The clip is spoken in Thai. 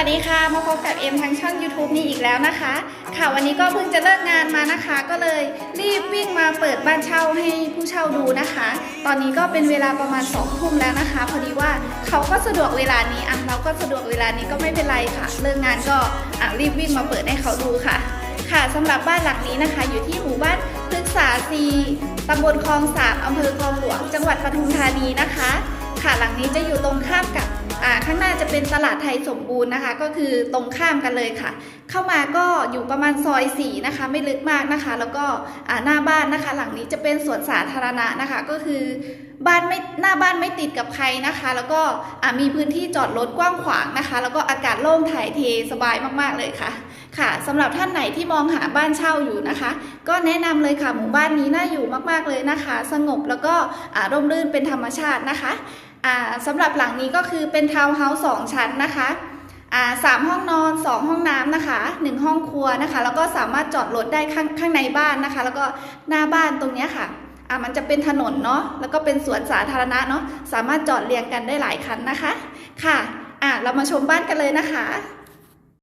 วัสดีค่ะ มาพบกับเอ็มทางช่อง YouTube นี้อีกแล้วนะคะ ค่ะวันนี้ก็เพิ่งจะเลิกงานมานะคะ ก็เลยรีบวิ่งมาเปิดบ้านเช่าให้ผู้เช่าดูนะคะ ตอนนี้ก็เป็นเวลาประมาณ2องทุ่มแล้วนะคะ พอดีว่าเขาก็สะดวกเวลานี้อะเราก็สะดวกเวลานี้ก็ไม่เป็นไรค่ะ เลิกงานก็อะรีบวิ่งมาเปิดให้เขาดูค่ะ ค่ะสำหรับบ้านหลังนี้นะคะ อยู่ที่หมู่บ้านพฤกษาซีตำบลคลองสามอำเภอคลองหลวง จังหวัดปทุมธานีนะคะ ค่ะหลังนี้จะอยู่ตรงข้ามกับข้างหน้าจะเป็นตลาดไทยสมบูรณ์นะคะ ก็คือตรงข้ามกันเลยค่ะ เข้ามาก็อยู่ประมาณซอยสี่นะคะ ไม่ลึกมากนะคะ แล้วก็หน้าบ้านนะคะ หลังนี้จะเป็นสวนสาธารณะนะคะ ก็คือบ้านไม่หน้าบ้านไม่ติดกับใครนะคะ แล้วก็มีพื้นที่จอดรถกว้างขวางนะคะ แล้วก็อากาศโล่งถ่ายเทสบายมากๆเลยค่ะ ค่ะสำหรับท่านไหนที่มองหาบ้านเช่าอยู่นะคะ ก็แนะนำเลยค่ะหมู่บ้านนี้น่าอยู่มากๆเลยนะคะ สงบแล้วก็ร่มรื่นเป็นธรรมชาตินะคะ สำหรับหลังนี้ก็คือเป็นทาวน์เฮาส์สองชั้นนะคะสามห้องนอนสองห้องน้ำนะคะหนึ่งห้องครัวนะคะ แล้วก็สามารถจอดรถได้ข้างข้างในบ้านนะคะ แล้วก็หน้าบ้านตรงเนี้ยค่ะอ่ามันจะเป็นถนนเนาะแล้วก็เป็นสวนสาธารณะเนาะสามารถจอดเรียงกันได้หลายคันนะคะ ค่ะอ่าเรามาชมบ้านกันเลยนะคะ